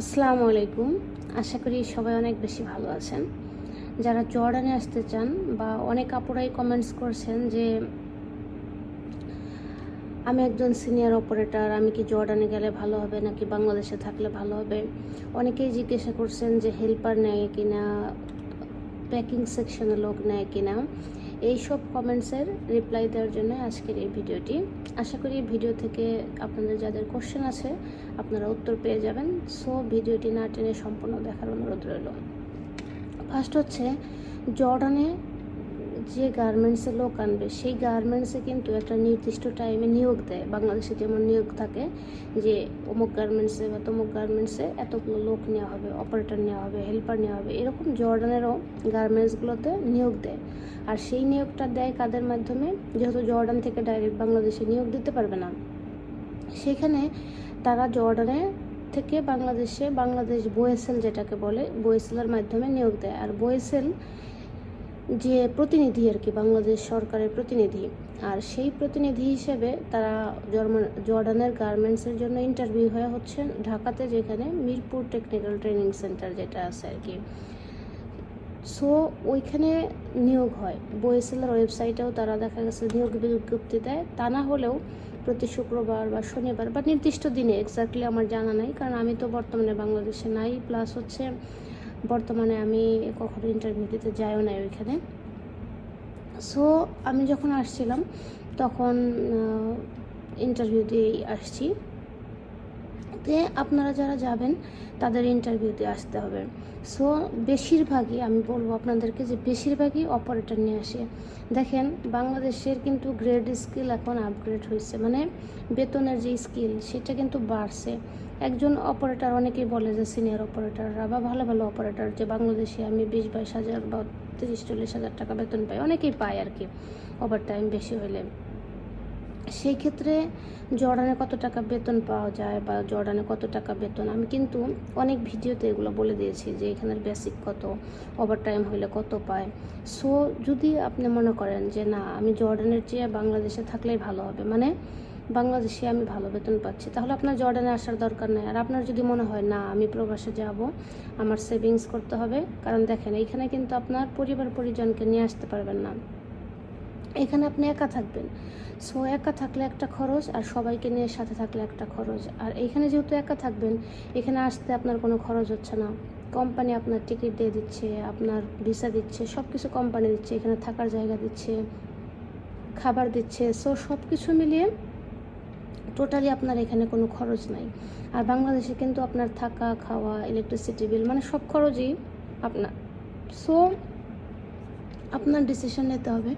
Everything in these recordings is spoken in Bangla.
আসসালামু আলাইকুম। আশা করি সবাই অনেক বেশি ভালো আছেন। যারা জর্ডানে আসতে চান বা অনেক আপুরাই কমেন্টস করছেন যে, আমি একজন সিনিয়র অপারেটর আমি কি জর্ডানে গেলে ভালো হবে নাকি বাংলাদেশে থাকলে ভালো হবে? অনেকেই জিজ্ঞাসা করছেন যে, হেল্পার নেয় কিনা? প্যাকিং সেকশনে লোক নেয় কিনা এইসব কমেন্টসের রিপ্লাই দেওয়ার জন্য আজকের এই ভিডিওটি। আশা করি ভিডিও থেকে আপনাদের যাদের কোশ্চেন আছে, আপনারা উত্তর পেয়ে যাবেন। সো ভিডিওটি না টেনে সম্পূর্ণ দেখার অনুরোধ রইল। ফার্স্ট হচ্ছে, জর্ডানে যে গার্মেন্টসে লোক আনবে, সেই গার্মেন্টসে কিন্তু একটা নির্দিষ্ট টাইমে নিয়োগ দেয়। বাংলাদেশে যেমন নিয়োগ থাকে যে, অমুক গার্মেন্টসে বা তমুক গার্মেন্টসে এতগুলো লোক নেওয়া হবে অপারেটর নেওয়া হবে হেল্পার নেওয়া হবে, এরকম জর্ডানেরও গার্মেন্টসগুলোতে নিয়োগ দেয়। আর সেই নিয়োগটা দেয় কাদের মাধ্যমে? যেহেতু জর্ডান থেকে ডাইরেক্ট বাংলাদেশে নিয়োগ দিতে পারবে না, সেখানে তারা জর্ডানে থেকে বাংলাদেশে বাংলাদেশ বোয়েসেল যেটাকে বলে, বোয়েসেলের মাধ্যমে নিয়োগ দেয়। আর বোয়েসেল যে প্রতিনিধি আর কি, বাংলাদেশ সরকারের প্রতিনিধি। আর সেই প্রতিনিধি হিসেবে তারা জর্ডানের গার্মেন্টসের জন্য ইন্টারভিউ হয়ে হচ্ছে ঢাকাতে, যেখানে মিরপুর টেকনিক্যাল ট্রেনিং সেন্টার যেটা আছে আর কি। সো ওইখানে নিয়োগ হয়। বোয়েসেলের ওয়েবসাইটেও তারা দেখা গেছে নিয়োগ বিজ্ঞপ্তি দেয়। তা না হলেও প্রতি শুক্রবার বা শনিবার বা নির্দিষ্ট দিনে এক্স্যাক্টলি আমার জানা নাই, কারণ আমি তো বর্তমানে বাংলাদেশে নাই প্লাস হচ্ছে বর্তমানে আমি কখনো ইন্টারভিউ দিতে যাইও নাই ওইখানে। সো আমি যখন আসছিলাম, তখন ইন্টারভিউ দিয়েই আসছি। তে আপনারা যারা যাবেন, তাদের ইন্টারভিউতে আসতে হবে। সো বেশিরভাগই, আমি বলব আপনাদেরকে যে বেশিরভাগই অপারেটর নিয়ে আসে। দেখেন, বাংলাদেশের কিন্তু গ্রেড স্কিল এখন আপগ্রেড হয়েছে মানে বেতনের যে স্কিল সেটা কিন্তু বাড়ছে। একজন অপারেটর অনেকেই বলে যে সিনিয়র অপারেটররা বা ভালো ভালো অপারেটর যে বাংলাদেশে আমি বিশ, বাইশ হাজার বা তিরিশ, চল্লিশ হাজার টাকা বেতন পাই, অনেকেই পায় আর কি ওভার টাইম বেশি হলে সেই ক্ষেত্রে জর্ডানে কত টাকা বেতন পাওয়া যায় বা জর্ডানে কত টাকা বেতন? আমি কিন্তু অনেক ভিডিওতে এগুলো বলে দিয়েছি যে এখানের বেসিক কত ওভার টাইম হলে কত পায়। সো যদি আপনি মনে করেন যে না, আমি জর্ডানের চেয়ে বাংলাদেশে থাকলেই ভালো হবে মানে বাংলাদেশে আমি ভালো বেতন পাচ্ছি। তাহলে আপনার জর্ডানে আসার দরকার নেই। আর আপনার যদি মনে হয়, না, আমি প্রবাসে যাব, আমার সেভিংস করতে হবে, কারণ দেখেন, এইখানে কিন্তু আপনার পরিবার পরিজনকে নিয়ে আসতে পারবেন না। এখানে আপনি একা থাকবেন। সো, একা থাকলে একটা খরচ আর সবাইকে নিয়ে সাথে থাকলে একটা খরচ। আর এইখানে যেহেতু একা থাকবেন, এখানে আসতে আপনার কোনো খরচ হচ্ছে না। কোম্পানি আপনার টিকিট দিয়ে দিচ্ছে, আপনার ভিসা দিচ্ছে সব কিছু কোম্পানি দিচ্ছে, এখানে থাকার জায়গা দিচ্ছে, খাবার দিচ্ছে। সো সব কিছু মিলিয়ে টোটালি আপনার এখানে কোনো খরচ নাই। আর বাংলাদেশে কিন্তু আপনার থাকা, খাওয়া ইলেকট্রিসিটি বিল মানে সব খরচই আপনার। সো আপনার ডিসিশন নিতে হবে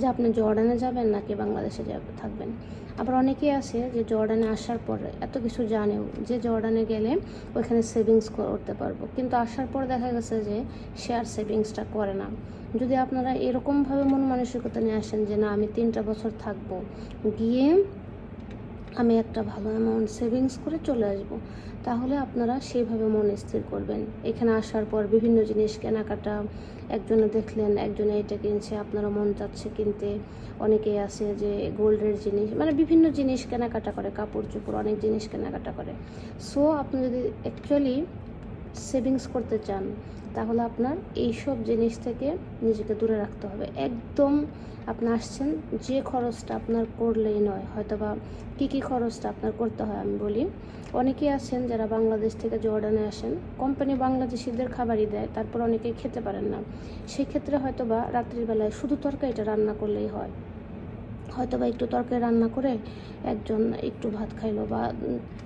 যে আপনি জর্ডানে যাবেন নাকি বাংলাদেশে থাকবেন। আবার অনেকেই আছে যে জর্ডানে আসার পরে এত কিছু জানেও যে জর্ডানে গেলে ওইখানে সেভিংস করতে পারব। কিন্তু আসার পর দেখা গেছে যে আর সেভিংসটা করে না। যদি আপনারা এরকমভাবে মন মানসিকতা নিয়ে আসেন যে না, আমি তিনটা বছর থাকব, গিয়ে আমি একটা ভালো অ্যামাউন্ট সেভিংস করে চলে আসব। তাহলে আপনারা সেইভাবে মন স্থির করবেন। এখানে আসার পর বিভিন্ন জিনিস কেনাকাটা, একজনে দেখলেন, একজনে এটা কিনছে আপনারা মন চাচ্ছে কিনতে। অনেকেই আছে যে গোল্ডের জিনিস মানে বিভিন্ন জিনিস কেনাকাটা করে, কাপড় চোপড় অনেক জিনিস কেনাকাটা করে। সো আপনি যদি অ্যাকচুয়ালি সেভিংস করতে চান, তাহলে আপনার এইসব জিনিস থেকে নিজেকে দূরে রাখতে হবে। একদম আপনি আসছেন, যে খরচটা আপনার করলেই নয় হয়তো বা কী কী খরচটা আপনার করতে হয় আমি বলি। অনেকেই আছেন যারা বাংলাদেশ থেকে জর্ডানে আসেন, কোম্পানি বাংলাদেশিদের খাবারই দেয়, তারপর অনেকেই খেতে পারেন না। সেক্ষেত্রে হয়তো বা রাত্রিবেলায় শুধু তরকারিটা রান্না করলেই হয়। হয়তো বা একটু তরকারি রান্না করে একজন একটু ভাত খাইলো বা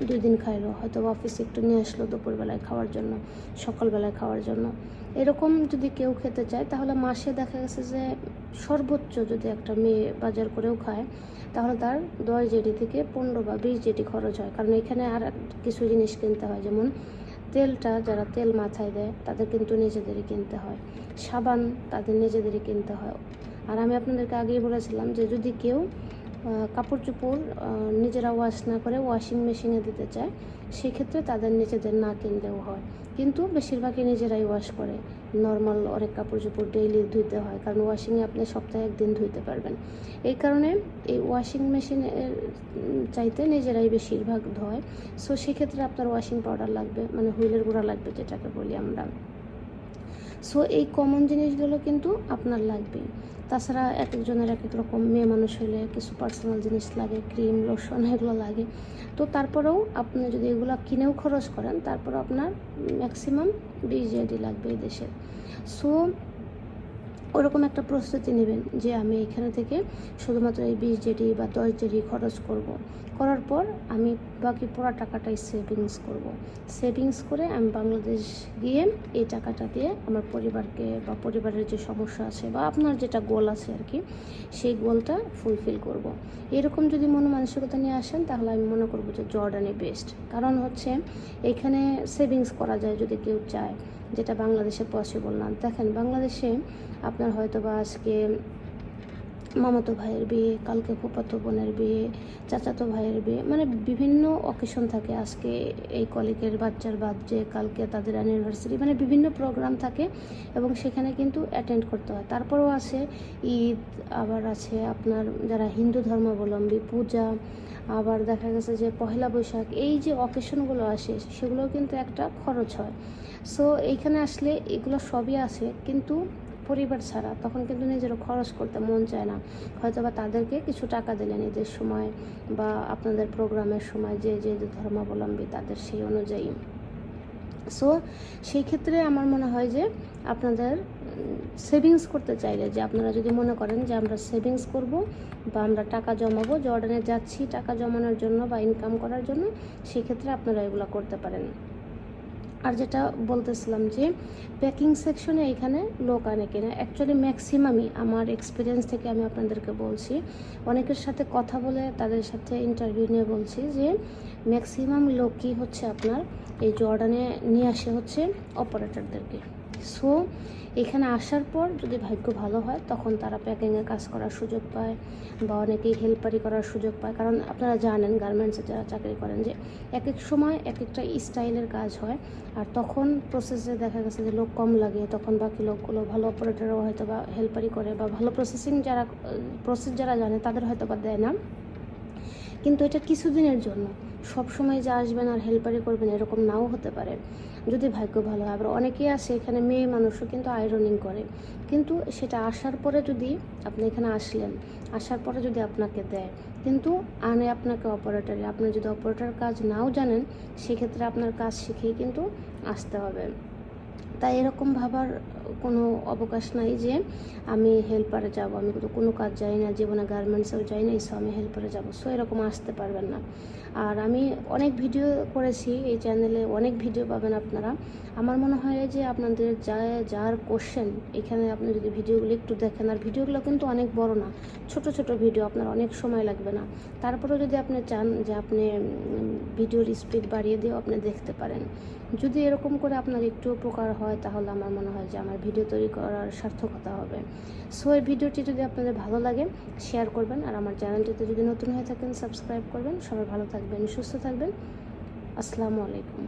দুই দিন খাইলো হয়তো বা অফিসে একটু নিয়ে আসলো দুপুরবেলায় খাওয়ার জন্য, সকালবেলায় খাওয়ার জন্য। এরকম যদি কেউ খেতে চায়, তাহলে মাসে দেখা গেছে যে সর্বোচ্চ যদি একটা মেয়ে বাজার করেও খায়, তাহলে তার দশ জেডি থেকে পনেরো বা বিশ জেডি খরচ হয়। কারণ এখানে আর কিছু জিনিস কিনতে হয়, যেমন তেলটা যারা তেল মাথায় দেয়, তাদের কিন্তু নিজেদেরই কিনতে হয়। সাবান তাদের নিজেদেরই কিনতে হয়। আর আমি আপনাদেরকে আগেই বলেছিলাম যে যদি কেউ কাপড় চোপড় নিজেরা ওয়াশ না করে ওয়াশিং মেশিনে দিতে চায়, সেক্ষেত্রে তাদের নিজেদের না কিনলেও হয়। কিন্তু বেশিরভাগই নিজেরাই ওয়াশ করে। নর্মাল অনেক কাপড় চোপড় ডেইলি ধুইতে হয়, কারণ ওয়াশিংয়ে আপনি সপ্তাহে একদিন ধুইতে পারবেন। এই কারণে এই ওয়াশিং মেশিনের চাইতে নিজেরাই বেশিরভাগ ধয়। সো সেক্ষেত্রে আপনার ওয়াশিং পাউডার লাগবে মানে হুইলের গুঁড়া লাগবে যেটাকে বলি আমরা। সো এই কমন জিনিসগুলো কিন্তু আপনার লাগবে তাছাড়া এক একজনের এক এক রকম মেয়ে মানুষ হলে কিছু পার্সোনাল জিনিস লাগে ক্রিম লোশন এগুলো লাগে। তো তারপরেও আপনি যদি এগুলো কিনেও খরচ করেন, তারপরেও আপনার ম্যাক্সিমাম জেডি লাগবে এই দেশের সো ওরকম একটা প্রস্তুতি নেবেন যে আমি এখানে থেকে শুধুমাত্র এই বিশ জেডি বা দশ জেডি খরচ করব। করার পর আমি বাকি পুরো টাকাটাই সেভিংস করব। সেভিংস করে আমি বাংলাদেশ গিয়ে এই টাকাটা দিয়ে আমার পরিবারকে বা পরিবারের যে সমস্যা আছে বা আপনার যেটা গোল আছে আর কি, সেই গোলটা ফুলফিল করব। এরকম যদি মন মানসিকতা নিয়ে আসেন, তাহলে আমি মনে করব যে জর্ডানই বেস্ট কারণ হচ্ছে এখানে সেভিংস করা যায় যদি কেউ চায় যেটা বাংলাদেশে পসিবল না। দেখেন বাংলাদেশে আপনার হয়তো বা আজকে মামাতো ভাইয়ের বিয়ে, কালকে ফুপাতো বোনের বিয়ে, চাচাতো ভাইয়ের বিয়ে মানে বিভিন্ন অকেশন থাকে। আজকে এই কলিগের বাচ্চার বার্থডে কালকে তাদের অ্যানিভার্সারি মানে বিভিন্ন প্রোগ্রাম থাকে এবং সেখানে কিন্তু অ্যাটেন্ড করতে হয়। তারপরেও আছে ঈদ, আবার আছে আপনার যারা হিন্দু ধর্মাবলম্বী, পূজা, আবার দেখা গেছে যে পহেলা বৈশাখ, এই যে অকেশনগুলো আসে সেগুলো কিন্তু একটা খরচ হয়। সো এইখানে আসলে এগুলো সবই আছে, কিন্তু পরিবার ছাড়া, তখন কিন্তু নিজেরও খরচ করতে মন চায় না। হয়তো বা তাদেরকে কিছু টাকা দিলেন ঈদের সময় বা আপনাদের প্রোগ্রামের সময়, যে যে ধর্মাবলম্বী তাদের সেই অনুযায়ী। সো সেই ক্ষেত্রে আমার মনে হয় যে আপনাদের সেভিংস করতে চাইলে, যে আপনারা যদি মনে করেন যে আমরা সেভিংস করব বা আমরা টাকা জমাবো, জর্ডানে যাচ্ছি টাকা জমানোর জন্য বা ইনকাম করার জন্য, সেক্ষেত্রে আপনারা এগুলো করতে পারেন। আর যেটা বলতেছিলাম যে প্যাকিং সেকশনে এখানে লোক আনে কিনা। অ্যাকচুয়ালি ম্যাক্সিমামই আমার এক্সপিরিয়েন্স থেকে আমি আপনাদেরকে বলছি, অনেকের সাথে কথা বলে তাদের সাথে ইন্টারভিউ নিয়ে বলছি যে ম্যাক্সিমাম লোকই হচ্ছে আপনার এই জর্ডানে নিয়ে আসে হচ্ছে অপারেটরদেরকে সো এখানে আসার পর যদি ভাগ্য ভালো হয়, তখন তারা প্যাকিংয়ে কাজ করার সুযোগ পায় বা অনেকেই হেল্পারি করার সুযোগ পায়। কারণ আপনারা জানেন গার্মেন্টসে যারা চাকরি করেন যে এক এক সময় এক একটা স্টাইলের কাজ হয় আর তখন প্রসেসে দেখা গেছে যে লোক কম লাগে, তখন বাকি লোকগুলো ভালো অপারেটরও হয়তো বা হেল্পারি করে বা ভালো প্রসেসিং যারা প্রসেস যারা জানে তাদের হয়তো বা দেয় না। কিন্তু এটা কিছুদিনের জন্য। সব সময় যে আসবেন আর হেল্পারি করবেন এরকম নাও হতে পারে। যদি ভাগ্য ভালো হয়। আবার অনেকেই আছে, এখানে মেয়ে মানুষও কিন্তু আয়রনিং করে। কিন্তু সেটা আসার পরে যদি আপনি এখানে আসলেন, আসার পরে যদি আপনাকে দেয়, কিন্তু আনে আপনাকে অপারেটারে আপনি যদি অপারেটার কাজ নাও জানেন, সেক্ষেত্রে আপনার কাজ শিখেই কিন্তু আসতে হবে। তাই এরকম ভাবার কোনো অবকাশ নাই যে আমি হেল্পারে যাব। আমি তো কোনো কাজ যাই না, জীবনে গার্মেন্টসেও যাই না সো আমি হেল্পারে যাব। সো এরকম আসতে পারবেন না। আর আমি অনেক ভিডিও করেছি এই চ্যানেলে অনেক ভিডিও পাবেন আপনারা। আমার মনে হয় যে আপনাদের যা, যার কোশ্চেন এখানে আপনি যদি ভিডিওগুলো একটু দেখেন, আর ভিডিওগুলো কিন্তু অনেক বড় না, ছোট ছোট ভিডিও আপনার অনেক সময় লাগবে না। তারপরেও যদি আপনি চান যে আপনি ভিডিওর স্পিড বাড়িয়ে দিয়েও আপনি দেখতে পারেন। যদি এরকম করে আপনার একটু উপকার হয়, তাহলে আমার মনে হয় যে আমার ভিডিও তৈরি করার সার্থকতা হবে। সো এই ভিডিওটি যদি আপনাদের ভালো লাগে শেয়ার করবেন। আর আমার চ্যানেলটিতে যদি নতুন হয়ে থাকেন সাবস্ক্রাইব করবেন। সবাই ভালো থাকবেন, সুস্থ থাকবেন। আসসালামু আলাইকুম।